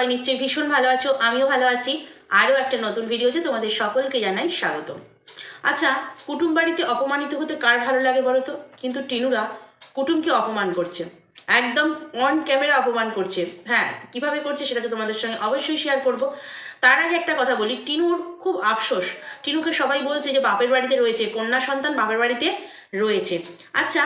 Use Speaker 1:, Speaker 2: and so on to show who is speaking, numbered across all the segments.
Speaker 1: সবাই নিশ্চয়ই ভীষণ ভালো আছো, আমিও ভালো আছি। আরও একটা নতুন ভিডিওতে তোমাদের সকলকে জানাই স্বাগতম। আচ্ছা কুটুম বাড়িতে অপমানিত হতে কার ভালো লাগে বলো তো? কিন্তু টিনুরা কুটুমকে অপমান করছে। একদম অন ক্যামেরা অপমান করছে। হ্যাঁ কীভাবে করছে সেটা তো তোমাদের সঙ্গে অবশ্যই শেয়ার করব। তার আগে একটা কথা বলি, টিনুর খুব আফসোস। টিনুকে সবাই বলছে যে বাপের বাড়িতে রয়েছে, কন্যা সন্তান বাপের বাড়িতে রয়েছে। আচ্ছা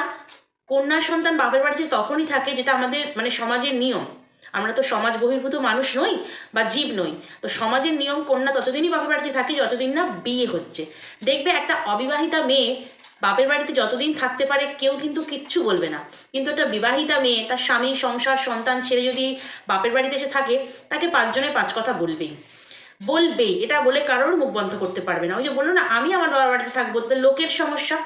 Speaker 1: কন্যা সন্তান বাপের বাড়িতে তখনই থাকে যেটা আমাদের মানে সমাজের নিয়ম। আমরা তো সমাজ বহির্ভূত মানুষ নই বা জীব নই। তো সমাজের নিয়ম কন্যা ততদিনই বাপের বাড়িতে থাকে যতদিন না বিয়ে হচ্ছে। দেখবে একটা অবিবাহিতা মেয়ে বাপের বাড়িতে যতদিন থাকতে পারে কেউ কিন্তু কিচ্ছু বলবে না। কিন্তু একটা বিবাহিতা মেয়ে তার স্বামী, সংসার, সন্তান ছেড়ে যদি বাপের বাড়িতে এসে থাকে, তাকে পাঁচজনে পাঁচ কথা বলবেই। বলবেই। এটা বলে কারোর মুখ বন্ধ করতে পারবে না। ওই যে বলল না, আমি আমার বাবার বাড়িতে থাকব। তো লোকের সমস্যা।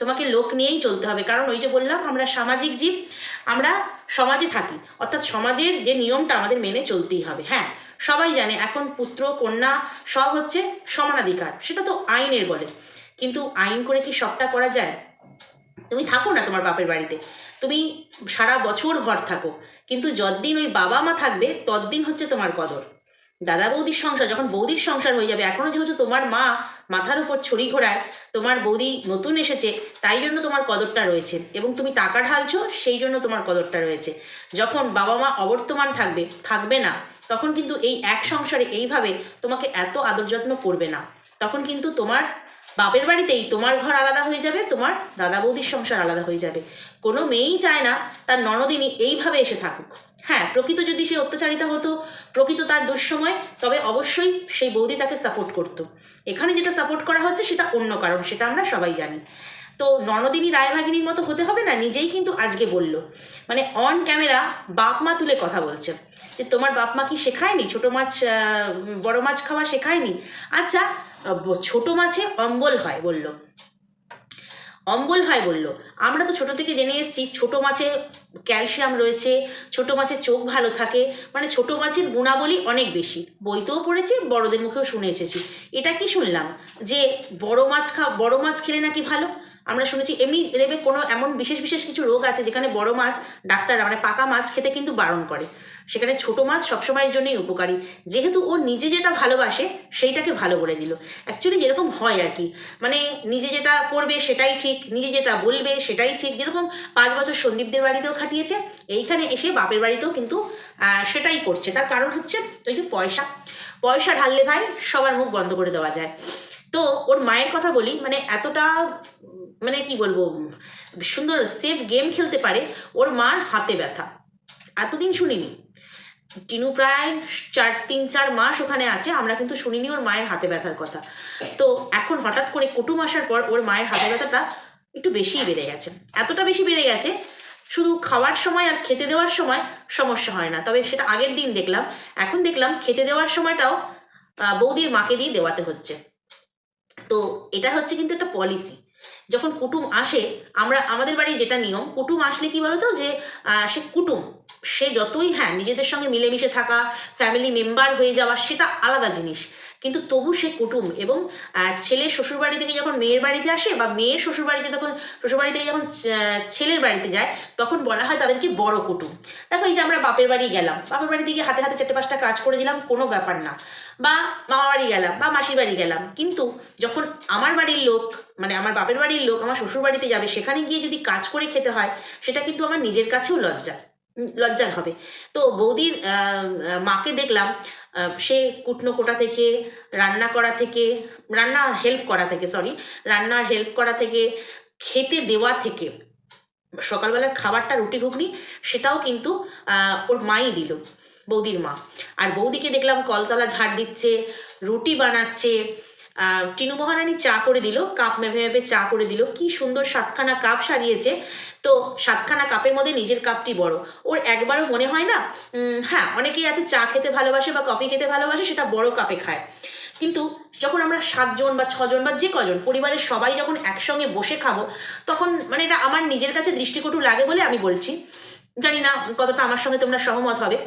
Speaker 1: তোমাকে লোক নিয়েই চলতে হবে। কারণ ওই যে বললাম, আমরা সামাজিক জীব, আমরা সমাজে থাকি। অর্থাৎ সমাজের যে নিয়মটা আমাদের মেনে চলতেই হবে। হ্যাঁ সবাই জানে এখন পুত্র, কন্যা সব হচ্ছে সমানাধিকার। সেটা তো আইনের বলে। কিন্তু আইন করে কি সবটা করা যায়? তুমি থাকো না তোমার বাপের বাড়িতে। তুমি সারা বছর ঘর থাকো। কিন্তু যতদিন ওই বাবা মা থাকবে, ততদিন হচ্ছে তোমার কদর। দাদা বৌদির সংসার, যখন বৌদির সংসার হয়ে যাবে এখনও যেহেতু তোমার মা মাথার উপর ছড়ি ঘোরায়, তোমার বৌদি নতুন এসেছে, তাই জন্য তোমার কদরটা রয়েছে। এবং তুমি টাকা ঢালছো, সেই জন্য তোমার কদরটা রয়েছে। যখন বাবা মা অবর্তমান থাকবে থাকবে না, তখন কিন্তু এই এক সংসারে এইভাবে তোমাকে এত আদর যত্ন করবে না। তখন কিন্তু তোমার বাপের বাড়িতেই তোমার ঘর আলাদা হয়ে যাবে, তোমার দাদা বৌদির সংসার আলাদা হয়ে যাবে। কোনো মেয়েই চায় না তার ননদিনী এইভাবে এসে থাকুক। হ্যাঁ প্রকৃত যদি সে অত্যাচারিতা হতো, প্রকৃত তার দুঃসময়, তবে অবশ্যই সেই বৌদি তাকে সাপোর্ট করতো। এখানে যেটা সাপোর্ট করা হচ্ছে সেটা অন্য কারণ, সেটা আমরা সবাই জানি। তো ননদিনী রায়ভাগিনীর মতো হতে হবে না, নিজেই কিন্তু আজকে বলল। মানে অন ক্যামেরা বাপ মা তুলে কথা বলছে। যে তোমার বাপ মা কি শেখায়নি? ছোটো মাছ বড় মাছ খাওয়া শেখায়নি? আচ্ছা ছোট মাছে অম্বল হয় বলল। অম্বল হয় বলল। আমরা তো ছোট থেকে জেনে এসেছি, ছোট মাছে ক্যালসিয়াম রয়েছে, ছোট মাছের চোখ ভালো থাকে মানে ছোট মাছের গুণাবলী অনেক বেশি। বইতেও পড়েছি, বড়দের মুখেও শুনে এসেছি। এটা কি শুনলাম? যে বড় মাছ খা বড় মাছ খেলে নাকি ভালো? আমরা শুনেছি এমনি দেবে কোনো এমন বিশেষ বিশেষ কিছু রোগ আছে যেখানে বড় মাছ, ডাক্তাররা মানে পাকা মাছ খেতে কিন্তু বারণ করে। সেখানে ছোট মাছ সবসময়ের জন্যই উপকারী। যেহেতু ও নিজে যেটা ভালোবাসে, সেইটাকে ভালো করে দিল। অ্যাকচুয়ালি যেরকম হয় আর কি। মানে নিজে যেটা করবে সেটাই ঠিক, নিজে যেটা বলবে সেটাই ঠিক। যেরকম পাঁচ বছর সন্দীপদের বাড়িতেও খাটিয়েছে, এইখানে এসে বাপের বাড়িতেও কিন্তু সেটাই করছে। তার কারণ হচ্ছে ওই যে পয়সা। পয়সা ঢাললে ভাই সবার মুখ বন্ধ করে দেওয়া যায়। তো ওর মায়ের কথা বলি মানে এতটা মানে কি বলব, সুন্দর সেফ গেম খেলতে পারে, ওর মার হাতে ব্যথা। এতদিন শুনিনি। টিনু প্রায় চার, তিন, চার মাস ওখানে আছে, আমরা কিন্তু শুনিনি ওর মায়ের হাতে ব্যথার কথা। তো এখন হঠাৎ করে কুটুম আসার পর ওর মায়ের হাতে ব্যথাটা একটু বেশিই বেড়ে গেছে। এতটা বেশি বেড়ে গেছে, শুধু খাওয়ার সময় আর খেতে দেওয়ার সময় সমস্যা হয় না। তবে সেটা আগের দিন দেখলাম, এখন দেখলাম খেতে দেওয়ার সময়টাও বৌদির মাকে দিয়ে দেওয়াতে হচ্ছে। তো এটা হচ্ছে কিন্তু একটা পলিসি যখন কুটুম আসে, আমরা, আমাদের বাড়ি যেটা নিয়ম, কুটুম আসলে কি বলতো যে সে কুটুম, সে যতই হ্যাঁ নিজেদের সঙ্গে মিলেমিশে থাকা ফ্যামিলি মেম্বার হয়ে যাওয়া, সেটা আলাদা জিনিস। কিন্তু তবু সে কুটুম এবং ছেলে শ্বশুরবাড়ি থেকে যখন মেয়ের বাড়িতে আসে বা মেয়ের শ্বশুরবাড়িতে তখন, শ্বশুরবাড়ি থেকে যখন ছেলের বাড়িতে যায়, তখন বলা হয় তাদেরকে বড় কুটুম। দেখো এই যে আমরা বাপের বাড়ি গেলাম, বাপের বাড়িতে গিয়ে হাতে হাতে চারটে পাঁচটা কাজ করে দিলাম, কোনো ব্যাপার না। বা মামা বাড়ি গেলাম, বা মাসির বাড়ি গেলাম, কিন্তু যখন আমার বাড়ির লোক মানে আমার বাপের বাড়ির লোক আমার শ্বশুর বাড়িতে যাবে, সেখানে গিয়ে যদি কাজ করে খেতে হয়, সেটা কিন্তু আমার নিজের কাছেও লজ্জা লজ্জার হবে। তো বৌদির মাকে দেখলাম সে কুটনো কোটা থেকে, রান্না করা থেকে, রান্না হেল্প করা থেকে সরি রান্নার হেল্প করা থেকে, খেতে দেওয়া থেকে, সকালবেলার খাবারটা রুটি ঘুগনি, সেটাও কিন্তু ওর মাই দিল, বৌদির মা। আর বৌদিকে দেখলাম কলতলা ঝাড় দিচ্ছে, রুটি বানাচ্ছে টিনু মহারানী চা করে দিল, কাপ মেপে মেপে চা করে দিল। কি সুন্দর সাতখানা কাপ সাজিয়েছে। তো সাতখানা কাপের মধ্যে নিজের কাপটি বড়। ওর একবারও মনে হয় না হ্যাঁ অনেকেই আছে চা খেতে ভালোবাসে বা কফি খেতে ভালোবাসে, সেটা বড় কাপে খায়। কিন্তু যখন আমরা সাতজন বা ছজন বা যে কজন, পরিবারের সবাই যখন একসঙ্গে বসে খাব, তখন মানে এটা আমার নিজের কাছে দৃষ্টিকটু লাগে বলে আমি বলছি। জানি না কতটা আমার সঙ্গে তোমরা সহমত হবে।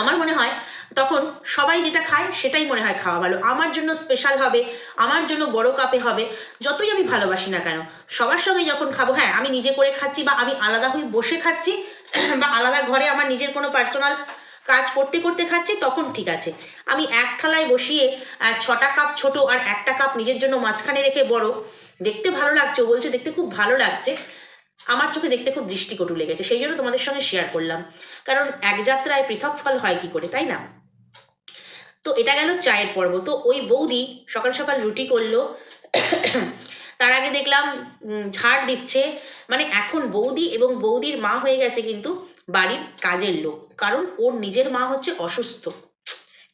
Speaker 1: আমার মনে হয় তখন সবাই যেটা খায় সেটাই মনে হয় খাওয়া ভালো। আমার জন্য স্পেশাল হবে, আমার জন্য বড় কাপে হবে, যতই আমি ভালোবাসি না কেন, সবার সঙ্গে যখন খাব হ্যাঁ আমি নিজে করে খাচ্ছি বা আমি আলাদা হয়ে বসে খাচ্ছি, বা আলাদা ঘরে আমার নিজের কোনো পার্সোনাল কাজ করতে করতে খাচ্ছি, তখন ঠিক আছে। আমি এক থালায় বসিয়ে ছটা কাপ ছোট আর একটা কাপ নিজের জন্য মাঝখানে রেখে বড়, দেখতে ভালো লাগছে, ও বলছে দেখতে খুব ভালো লাগছে। আমার চোখে দেখতে খুব দৃষ্টিকটু লেগেছে, সেই জন্য তোমাদের সঙ্গে শেয়ার করলাম। কারণ এক যাত্রায় পৃথক ফল হয় কি করে, তাই না? তো এটা গেল চায়ের পর্ব। তো ওই বৌদি সকাল সকাল রুটি করল, তার আগে দেখলাম ঝাড় দিচ্ছে। মানে এখন বৌদি এবং বৌদির মা হয়ে গেছে কিন্তু বাড়ির কাজের লোক। কারণ ওর নিজের মা হচ্ছে অসুস্থ।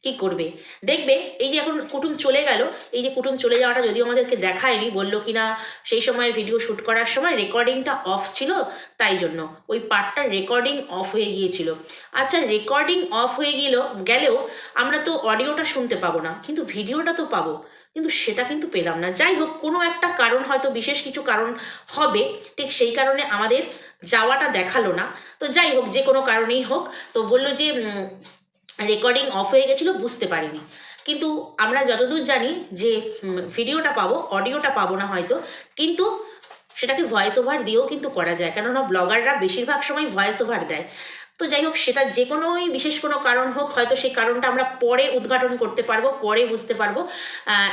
Speaker 1: কি করবে? দেখবে এই যে এখন কুটুম চলে গেল, এই যে কুটুম চলে যাওয়াটা যদিও আমাদেরকে দেখায়নি, বলল কি না সেই সময় ভিডিও শ্যুট করার সময় রেকর্ডিংটা অফ ছিল, তাই জন্য। ওই পার্টটা রেকর্ডিং অফ হয়ে গিয়েছিল। আচ্ছা রেকর্ডিং অফ হয়ে গেল, গেলেও আমরা তো অডিওটা শুনতে পাবো না, কিন্তু ভিডিওটা তো পাবো। কিন্তু সেটা কিন্তু পেলাম না। যাই হোক, কোনো একটা কারণ হয়তো, বিশেষ কিছু কারণ হবে, ঠিক সেই কারণে আমাদের যাওয়াটা দেখাল না। তো যাই হোক, যে কোনো কারণেই হোক, তো বলল যে রেকর্ডিং অফ হয়ে গেছিল, বুঝতে পারিনি। কিন্তু আমরা যতদূর জানি যে ভিডিওটা পাবো, অডিওটা পাবো না হয়তো, কিন্তু সেটাকে ভয়েস ওভার দিয়েও কিন্তু করা যায়, কেননা ব্লগাররা বেশিরভাগ সময় ভয়েস ওভার দেয়। তো যাই হোক, সেটা যে কোনোই, বিশেষ কোনো কারণ হোক, হয়তো সেই কারণটা আমরা পরে উদ্ঘাটন করতে পারব, পরে বুঝতে পারব।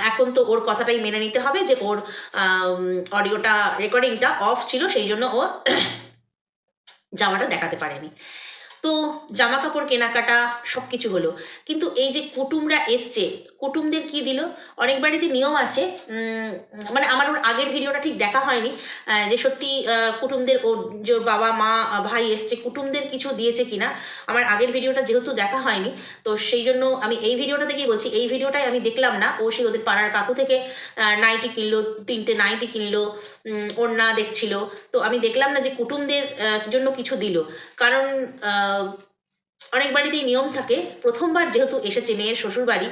Speaker 1: এখন তো ওর কথাটাই মেনে নিতে হবে যে, ওর অডিওটা রেকর্ডিংটা অফ ছিল, সেই জন্য ও জামাটা দেখাতে পারেনি। তো জামা কাপড় কেনাকাটা সব কিছু হলো। কিন্তু এই যে কুটুমরা এসছে কুটুমদের কি দিল? অনেক বাড়িতে নিয়ম আছে। মানে আমার ওর আগের ভিডিওটা ঠিক দেখা হয়নি যে সত্যি কুটুমদের ওর যে বাবা, মা, ভাই এসছে, কুটুমদের কিছু দিয়েছে কিনা, আমার আগের ভিডিওটা যেহেতু দেখা হয়নি, তো সেই জন্য আমি এই ভিডিওটা থেকেই বলছি, এই ভিডিওটাই আমি দেখলাম না। ও সেই ওদের পাড়ার কাকু থেকে নাইটি কিনলো, তিনটে নাইটি কিনলো ওড়না দেখছিল। তো আমি দেখলাম না যে কুটুমদের জন্য কিছু দিল। কারণ অনেক বাড়িতেই নিয়ম থাকে। প্রথমবার যেহেতু এসেছে মেয়ের শ্বশুর বাড়ি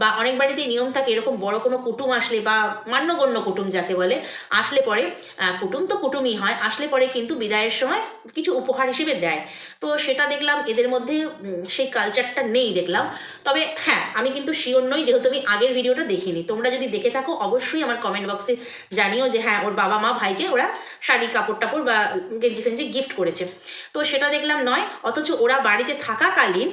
Speaker 1: বা অনেক বাড়িতেই নিয়ম থাকে, এরকম বড় কোনো কুটুম আসলে বা মান্যগণ্য কুটুম যাকে বলে, আসলে পরে কুটুম তো কুটুমই হয়, আসলে পরে কিন্তু বিদায়ের সময় কিছু উপহার হিসেবে দেয়। তো সেটা দেখলাম, এদের মধ্যে সেই কালচারটা নেই দেখলাম। তবে হ্যাঁ আমি কিন্তু শিওর নই, যেহেতু আমি আগের ভিডিওটা দেখিনি। তোমরা যদি দেখে থাকো, অবশ্যই আমার কমেন্ট বক্সে জানিও যে হ্যাঁ ওর বাবা মা ভাইকে ওরা শাড়ি কাপড় টাপড় বা গেঞ্জি ফেঞ্জি গিফট করেছে। তো সেটা দেখলাম নয়, অথচ ওরা বাড়িতে থাকাকালীন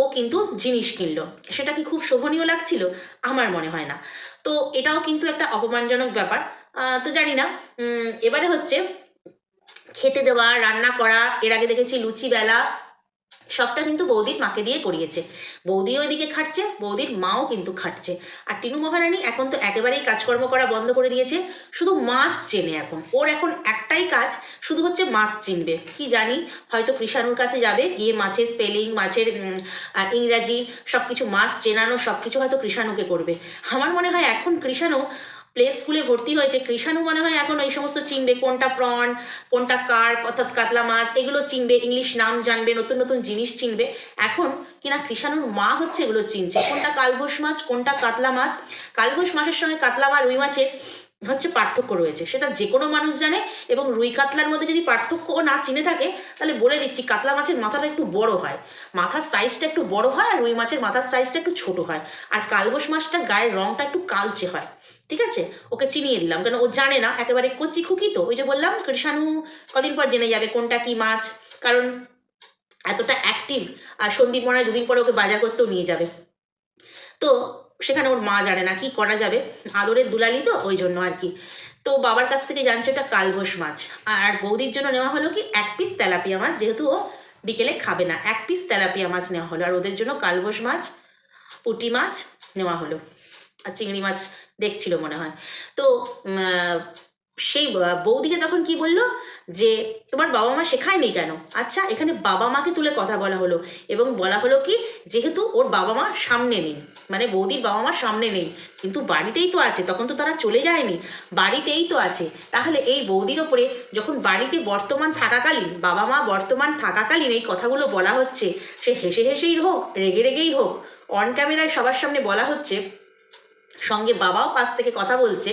Speaker 1: ও কিন্তু জিনিস কিনলো। সেটা কি খুব শোভনীয়? লাগছিল? আমার মনে হয় না। তো এটাও কিন্তু একটা অপমানজনক ব্যাপার। তো জানি না। এবারে হচ্ছে খেতে দেওয়া, রান্না করা, এর আগে দেখেছি লুচি বেলা, সবটা কিন্তু বৌদির মাকে দিয়ে করিয়েছে। বৌদি ওইদিকে খাটছে, বৌদির মাও কিন্তু খাটছে। আর টিনু মহারানী এখন তো একেবারেই কাজকর্ম করা বন্ধ করে দিয়েছে। শুধু মাছ চেনে এখন। ওর এখন একটাই কাজ, শুধু হচ্ছে মাছ চিনবে। কি জানি, হয়তো কৃষাণুর কাছে যাবে, গিয়ে মাছের স্পেলিং মাছের ইংরাজি সব কিছু মাছ চেনানো সব কিছু হয়তো কৃষাণুকে করবে। আমার মনে হয় এখন কৃষাণু প্লে স্কুলে ভর্তি হয়েছে, কৃষাণু মনে হয় এখন এই সমস্ত চিনবে, কোনটা প্রন কোনটা কার্প অর্থাৎ কাতলা মাছ, এগুলো চিনবে ইংলিশ নাম জানবে, নতুন নতুন জিনিস চিনবে। এখন কিনা কৃষাণুর মা হচ্ছে এগুলো চিনছে, কোনটা কালবোস মাছ, কোনটা কাতলা মাছ। কালবোস মাছের সঙ্গে কাতলা বা রুই মাছের হচ্ছে পার্থক্য রয়েছে। সেটা যে কোনো মানুষ জানে এবং রুই কাতলার মধ্যে যদি পার্থক্য না চিনে থাকে, তাহলে বলে দিচ্ছি কাতলা মাছের মাথাটা একটু বড় হয়। মাথার সাইজটা একটু বড় হয় আর রুই মাছের মাথার সাইজটা একটু ছোট হয়। আর কালবোস মাছটার গায়ের রংটা একটু কালচে হয়। ঠিক আছে? ওকে চিনিয়ে দিলাম। কেন ও জানে না, একেবারে কচি খুকি তো। ওই যে বললাম, কৃষাণু কদিন পর জেনে যাবে কোনটা কি মাছ। কারণ এতটা অ্যাক্টিভ আর সন্দীপ মনে দুদিন পরে ওকে বাজার করতেও নিয়ে যাবে। তো সেখানে ওর মা জানে না কি করা যাবে। আদরের দুলালি তো, ওই জন্য আর কি। তো বাবার কাছ থেকে জানছে ওটা কালবোস মাছ। আর বৌদির জন্য নেওয়া হলো কি, এক পিস তেলাপিয়া মাছ, যেহেতু ও বিকেলে খাবে না। এক পিস তেলাপিয়া মাছ নেওয়া হলো। আর ওদের জন্য কালবোস মাছ, পুঁটি মাছ নেওয়া হলো। আর চিংড়ি মাছ দেখছিল মনে হয়। তো সেই বৌদিকে তখন কি বলল যে, তোমার বাবা মা শেখায়নি কেন? আচ্ছা এখানে বাবা মাকে তুলে কথা বলা হলো এবং বলা হলো কি, যেহেতু ওর বাবা মা সামনে নেই। মানে বৌদির বাবা মার সামনে নেই। কিন্তু বাড়িতেই তো আছে, তখন তো তারা চলে যায়নি। বাড়িতেই তো আছে। তাহলে এই বৌদির ওপরে যখন বাড়িতে বর্তমান থাকাকালীন বাবা মা বর্তমান থাকাকালীন এই কথাগুলো বলা হচ্ছে, সে হেসে হেসেই হোক, রেগে রেগেই হোক অন ক্যামেরায় সবার সামনে বলা হচ্ছে, সঙ্গে বাবাও পাশ থেকে কথা বলছে,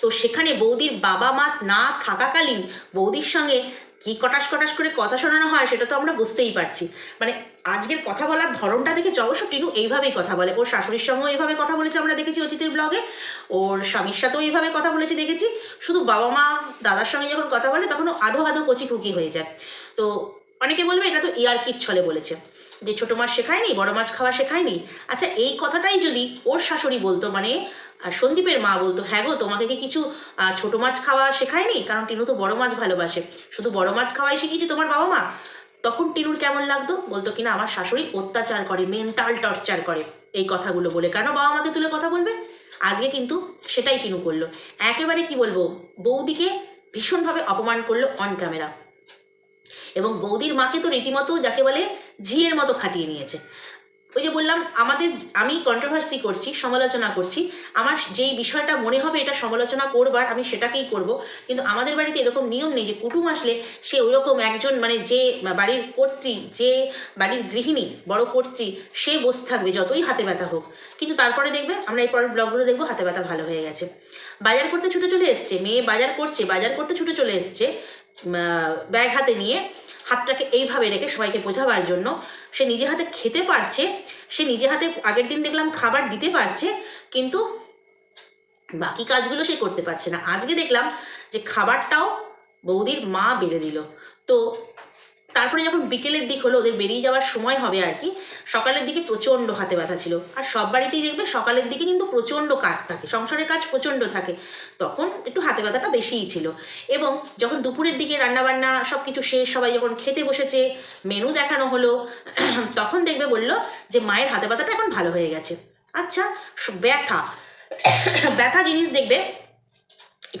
Speaker 1: তো সেখানে বৌদির বাবা মা না থাকাকালীন বৌদির সঙ্গে কি কটাস কটাস করে কথা শোনানো হয় সেটা তো আমরা বুঝতেই পারছি। মানে আজকের কথা বলার ধরনটা দেখে অবশ্য টিনু এইভাবেই কথা বলে। ওর শাশুড়ির সঙ্গেও এইভাবে কথা বলেছে আমরা দেখেছি অতিথির ব্লগে ওর স্বামীর সাথেও এইভাবে কথা বলেছি, দেখেছি। শুধু বাবা মা, দাদার সঙ্গে যখন কথা বলে তখন আধো আধো কচি খুকি হয়ে যায়। তো অনেকে বলবে এটা তো ইয়ারকির ছলে বলেছে, যে ছোটো মাছ শেখায়নি, বড় মাছ খাওয়া শেখায়নি। আচ্ছা এই কথাটাই যদি ওর শাশুড়ি বলতো মানে আহ, সন্দীপের মা বলতো হ্যাঁ গো তোমাকে কি কিছু ছোটো মাছ খাওয়া শেখায়নি? কারণ টিনু তো বড় মাছ ভালোবাসে। শুধু বড় মাছ খাওয়াই শিখিয়েছি তোমার বাবা মা? তখন টিনুর কেমন লাগতো? বলতো কিনা আমার শাশুড়ি অত্যাচার করে মেন্টাল টর্চার করে এই কথাগুলো বলে। কেন বাবা মাকে তুলে কথা বলবে? আজকে কিন্তু সেটাই টিনু করল। একেবারে কি বলব বৌদিকে ভীষণভাবে অপমান করল অন ক্যামেরা এবং বৌদির মাকে তো রীতিমতো যাকে বলে ঝিয়ের মতো খাটিয়ে নিয়েছে। ওই যে বললাম, আমাদের আমি কন্ট্রোভার্সি করছি, সমালোচনা করছি। আমার যেই বিষয়টা মনে হবে এটা সমালোচনা করবার, আমি সেটাকেই করব। কিন্তু আমাদের বাড়িতে এরকম নিয়ম নেই যে কুটুম আসলে সে ওইরকম একজন মানে যে বাড়ির কর্ত্রী, যে বাড়ির গৃহিণী, বড় কর্ত্রী, সে বসে থাকবে যতই হাতে ব্যথা হোক। কিন্তু তারপরে দেখবে, আমরা এই পরের ব্লগগুলো দেখব, হাতে ব্যথা ভালো হয়ে গেছে। বাজার করতে ছুটে চলে এসছে, মেয়ে বাজার করছে, বাজার করতে ছুটে চলে এসছে ব্যাগ হাতে নিয়ে। হাতটাকে এইভাবে রেখে সবাইকে বোঝাবার জন্য। সে নিজে হাতে খেতে পারছে, সে নিজে হাতে আগের দিন দেখলাম খাবার দিতে পারছে, কিন্তু বাকি কাজগুলো সে করতে পারছে না। আজকে দেখলাম যে খাবারটাও বৌদির মা বেড়ে দিল। তো তারপরে যখন বিকেলের দিক হলো, ওদের বেরিয়ে যাওয়ার সময় হবে আর কি, সকালের দিকে প্রচণ্ড হাতে ব্যথা ছিল। আর সব বাড়িতেই দেখবে সকালের দিকে কিন্তু প্রচণ্ড কাজ থাকে, সংসারের কাজ প্রচণ্ড থাকে। তখন একটু হাতে ব্যথাটা বেশিই ছিল। এবং যখন দুপুরের দিকে রান্নাবান্না সব কিছু শেষ, সবাই যখন খেতে বসেছে মেনু দেখানো হলো, তখন দেখবে বলল যে, মায়ের হাতে ব্যথাটা এখন ভালো হয়ে গেছে। আচ্ছা ব্যথা। ব্যথা জিনিস দেখবে,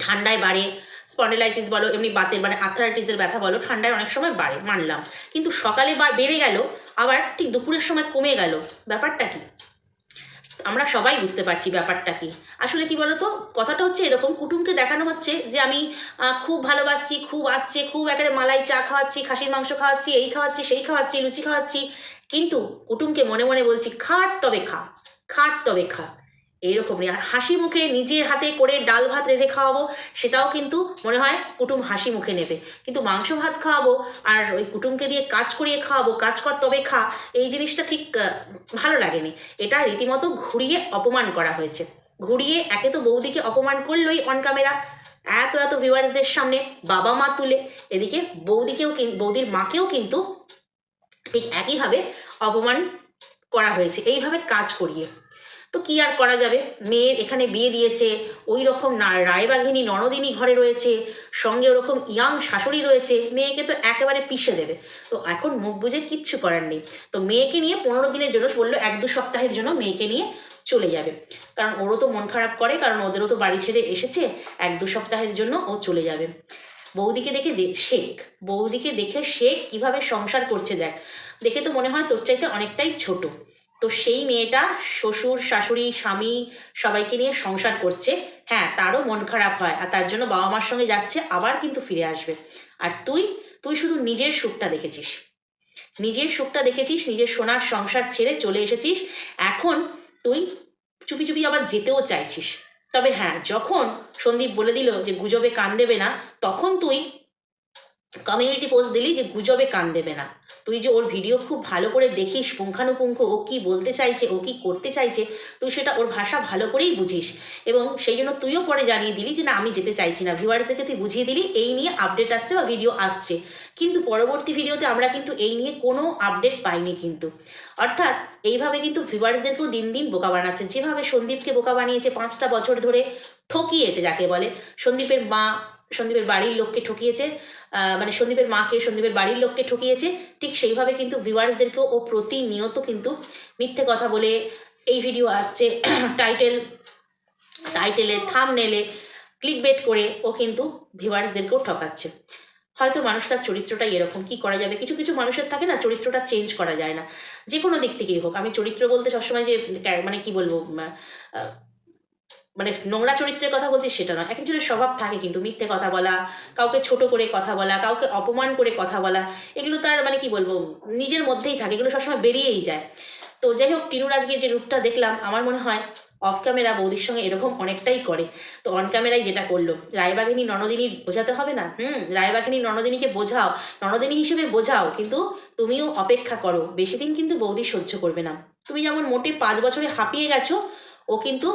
Speaker 1: ঠান্ডায় বাড়ে স্পন্ডেলাইসিস বলো, এমনি বাতের মানে আর্থারাইটিসের ব্যথা বলো, ঠান্ডায় অনেক সময় বাড়ে, মানলাম। কিন্তু সকালে বা বেড়ে গেল, আবার ঠিক দুপুরের সময় কমে গেল, ব্যাপারটা কি? আমরা সবাই বুঝতে পারছি ব্যাপারটা কি। আসলে কি বলতো, কথাটা হচ্ছে এরকম, কুটুমকে দেখানো হচ্ছে যে আমি খুব ভালোবাসছি, খুব আসছে, খুব একেবারে মালাই চা খাওয়াচ্ছি, খাসির মাংস খাওয়াচ্ছি, এই খাওয়াচ্ছি, সেই খাওয়াচ্ছি, লুচি খাওয়াচ্ছি। কিন্তু কুটুমকে মনে মনে বলছি, খাট তবে খা, খাট তবে খা। এইরকম আর হাসি মুখে নিজের হাতে করে ডাল ভাত রেঁধে খাওয়াবো, সেটাও কিন্তু মনে হয় কুটুম হাসি মুখে নেবে। কিন্তু মাংস ভাত খাওয়াবো আর ওই কুটুমকে দিয়ে কাজ করিয়ে খাওয়াবো, কাজ কর তবে খা, এই জিনিসটা ঠিক ভালো লাগেনি। এটা রীতিমতো ঘুরিয়ে অপমান করা হয়েছে। ঘুরিয়ে একে তো বৌদিকে অপমান করলোই অন ক্যামেরা এত এত ভিউয়ার্সদের সামনে বাবা মা তুলে। এদিকে বৌদিকেও বৌদির মাকেও কিন্তু ঠিক একইভাবে অপমান করা হয়েছে। এইভাবে কাজ করিয়ে। তো কি আর করা যাবে? মেয়ের এখানে বিয়ে দিয়েছে ওই রকম না রায়বাঘিনী ননদিনী ঘরে রয়েছে, সঙ্গে ওরকম ইয়াং শাশুড়ি রয়েছে, মেয়েকে তো একেবারে পিষে দেবে। তো এখন মুখ বুঝে কিচ্ছু করার নেই। তো মেয়েকে নিয়ে পনেরো দিনের জন্য বলল, এক দু সপ্তাহের জন্য মেয়েকে নিয়ে চলে যাবে। কারণ ওরও তো মন খারাপ করে, কারণ ওদেরও তো বাড়ি ছেড়ে এসেছে, এক দু সপ্তাহের জন্য ও চলে যাবে। বৌদিকে দেখে শেখ। বৌদিকে দেখে শেখ কীভাবে সংসার করছে দেখ। দেখে তো মনে হয় তোর চাইতে অনেকটাই ছোট। তো সেই মেয়েটা শ্বশুর, শাশুড়ি, স্বামী সবাইকে নিয়ে সংসার করছে। হ্যাঁ তারও মন খারাপ হয় আর তার জন্য বাবা মার সঙ্গে যাচ্ছে, আবার কিন্তু ফিরে আসবে। আর তুই তুই শুধু নিজের সুখটা দেখেছিস। নিজের সুখটা দেখেছিস, নিজের সোনার সংসার ছেড়ে চলে এসেছিস। এখন তুই চুপি চুপি আবার যেতেও চাইছিস। তবে হ্যাঁ যখন সন্দীপ বলে দিল যে গুজবে কান দেবে না, তখন তুই কমিউনিটি পোস্ট দিলি যে গুজবে কান দেবে না। তুই যে ওর ভিডিও খুব ভালো করে দেখিস, পুঙ্খানুপুঙ্খ ও কি বলতে চাইছে, ও কি করতে চাইছে, তুই সেটা ওর ভাষা ভালো করেই বুঝিস। এবং সেই জন্য তুইও পরে জানিয়ে দিলি যে না, আমি যেতে চাইছি না। ভিউয়ার্সদেরকে তুই বুঝিয়ে দিলি, এই নিয়ে আপডেট আসছে বা ভিডিও আসছে। কিন্তু পরবর্তী ভিডিওতে আমরা কিন্তু এই নিয়ে কোনো আপডেট পাইনি কিন্তু। অর্থাৎ এইভাবে কিন্তু ভিউয়ার্সদেরকেও দিন দিন বোকা বানাচ্ছে। যেভাবে সন্দীপকে বোকা বানিয়েছে পাঁচটা বছর ধরে, ঠকিয়েছে যাকে বলে। সন্দীপের মা সন্দীপের বাড়ির লোককে ঠকিয়েছে মানে সন্দীপের মাকে সন্দীপের বাড়ির লোককে ঠকিয়েছে, ঠিক সেইভাবে কিন্তু ভিউয়ার্সদেরকেও ও প্রতিনিয়ত কিন্তু মিথ্যে কথা বলে এই ভিডিও আসছে। টাইটেল টাইটেলে থামনেলে ক্লিক বেট করে ও কিন্তু ভিউয়ার্সদেরকেও ঠকাচ্ছে। হয়তো মানুষটার চরিত্রটাই এরকম, কি করা যাবে? কিছু কিছু মানুষের থাকে না, চরিত্রটা চেঞ্জ করা যায় না। যে কোনো দিক থেকেই হোক, আমি চরিত্র বলতে সবসময় যে মানে কি বলব মানে নোংরা চরিত্রের কথা বলছি সেটা নয়। এক একজনের স্বভাব থাকে কিন্তু মিথ্যে কথা বলা, কাউকে ছোট করে কথা বলা, কাউকে অপমান করে কথা বলা, এগুলো তার মানে কি বলব, নিজের মধ্যেই থাকে, এগুলো সবসময় বেরিয়েই যায়। তো যাই হোক টিনুর আজকে যে রূপটা দেখলাম, আমার মনে হয় অফ ক্যামেরা বৌদির সঙ্গে এরকম অনেকটাই করে। তো অন ক্যামেরায় যেটা করল রায়বাঘিনী ননদিনী বোঝাতে হবে না? হুম রায়বাঘিনী ননদিনীকে বোঝাও, ননদিনী হিসেবে বোঝাও, কিন্তু তুমিও অপেক্ষা করো, বেশি দিন কিন্তু বৌদি সহ্য করবে না। তুমি যেমন মোটে পাঁচ বছরে হাঁপিয়ে গেছো, ও কিন্তু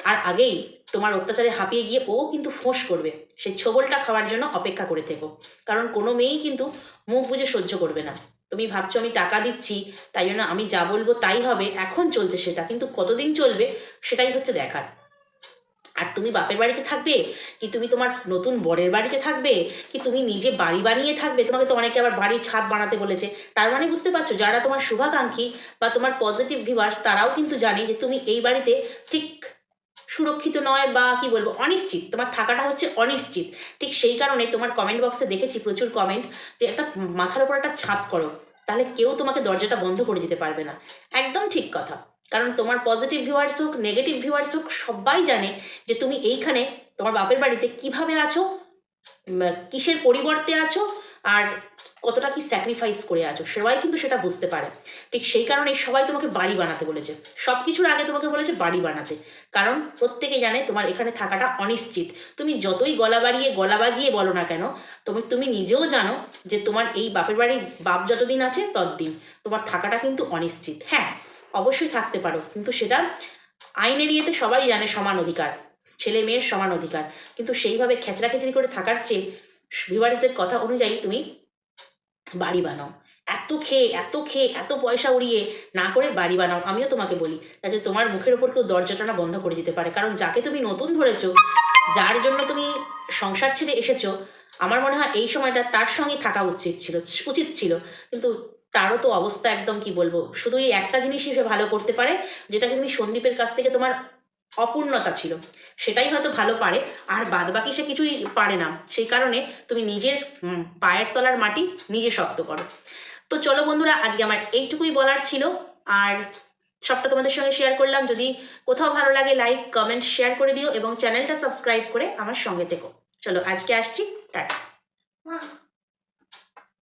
Speaker 1: আর আগেই তোমার অত্যাচারে হাঁপিয়ে গিয়ে ও কিন্তু ফোঁস করবে। সেই ছোবলটা খাওয়ার জন্য অপেক্ষা করে থেকো। কারণ কোনো মেয়েই কিন্তু মুখ বুঝে সহ্য করবে না। তুমি ভাবছ আমি টাকা দিচ্ছি, তাই জন্য আমি যা বলব তাই হবে, এখন চলছে সেটা, কিন্তু কতদিন চলবে সেটাই হচ্ছে দেখার। আর তুমি বাপের বাড়িতে থাকবে? কি তুমি তোমার নতুন বরের বাড়িতে থাকবে? কি তুমি নিজে বাড়ি বানিয়ে থাকবে? তোমাকে তো অনেকে আবার বাড়ির ছাদ বানাতে বলেছে। তার মানে বুঝতে পারছ, যারা তোমার শুভাকাঙ্ক্ষী বা তোমার পজিটিভ ভিউয়ার্স তারাও কিন্তু জানে যে তুমি এই বাড়িতে ঠিক সুরক্ষিত নয় বা কি বলব, অনিশ্চিত। তোমার থাকাটা হচ্ছে অনিশ্চিত। ঠিক সেই কারণে তোমার কমেন্ট বক্সে দেখেছি প্রচুর কমেন্ট যে একটা মাথার উপর একটা ছাদ করো, তাহলে কেউ তোমাকে দরজাটা বন্ধ করে দিতে পারবে না। একদম ঠিক কথা। কারণ তোমার পজিটিভ ভিউয়ার্স হোক নেগেটিভ ভিউয়ার্স হোক, সবাই জানে যে তুমি এইখানে তোমার বাপের বাড়িতে কীভাবে আছো কিসের পরিবর্তে আছো, আর কতটা কি স্যাক্রিফাইস করে আছো? সবাই কিন্তু সেটা বুঝতে পারে। ঠিক সেই কারণে সবাই তোমাকে বাড়ি বানাতে বলেছে। সব কিছুর আগে তোমাকে বলেছে বাড়ি বানাতে। কারণ প্রত্যেকে জানে তোমার এখানে থাকাটা অনিশ্চিত। তুমি যতই গলা বাড়িয়ে গলা বাজিয়ে বলো না কেন তুমি তুমি নিজেও জানো যে তোমার এই বাপের বাড়ির বাপ যতদিন আছে ততদিন। তোমার থাকাটা কিন্তু অনিশ্চিত। হ্যাঁ অবশ্যই থাকতে পারো। কিন্তু সেটা আইনের ইয়েতে সবাই জানে সমান অধিকার। ছেলে মেয়ের সমান অধিকার। কিন্তু সেইভাবে খেচড়া খেচড়ি করে থাকার চেয়ে ভিউয়ার্সদের কথা অনুযায়ী তুমি বাড়ি বানাও। এত খেয়ে এত খেয়ে, এত পয়সা উড়িয়ে না করে বাড়ি বানাও, আমিও তোমাকে বলি। যাতে তোমার মুখের ওপর কেউ দরজাটা বন্ধ করে দিতে পারে। কারণ যাকে তুমি নতুন ধরেছো, যার জন্য তুমি সংসার ছেড়ে এসেছ, আমার মনে হয় এই সময়টা তার সঙ্গে থাকা উচিত ছিল উচিত ছিল। কিন্তু তারও তো অবস্থা একদম কি বলব? শুধু এই একটা জিনিসই সে ভালো করতে পারে, যেটাকে তুমি সন্দীপের কাছ থেকে তোমার অপূর্ণতা ছিল। সেটাই হয়তো ভালো পারে, আর বাদ বাকি সে কিছুই পারে না। সেই কারণে তুমি নিজের পায়ের তলার মাটি নিজে শক্ত করো। তো চলো বন্ধুরা, আজকে আমার এইটুকুই বলার ছিল। আর সবটা তোমাদের সঙ্গে শেয়ার করলাম। যদি কোথাও ভালো লাগে লাইক কমেন্ট শেয়ার করে দিও এবং চ্যানেলটা সাবস্ক্রাইব করে আমার সঙ্গে থেকো। চলো, আজকে আসছি। টাটা।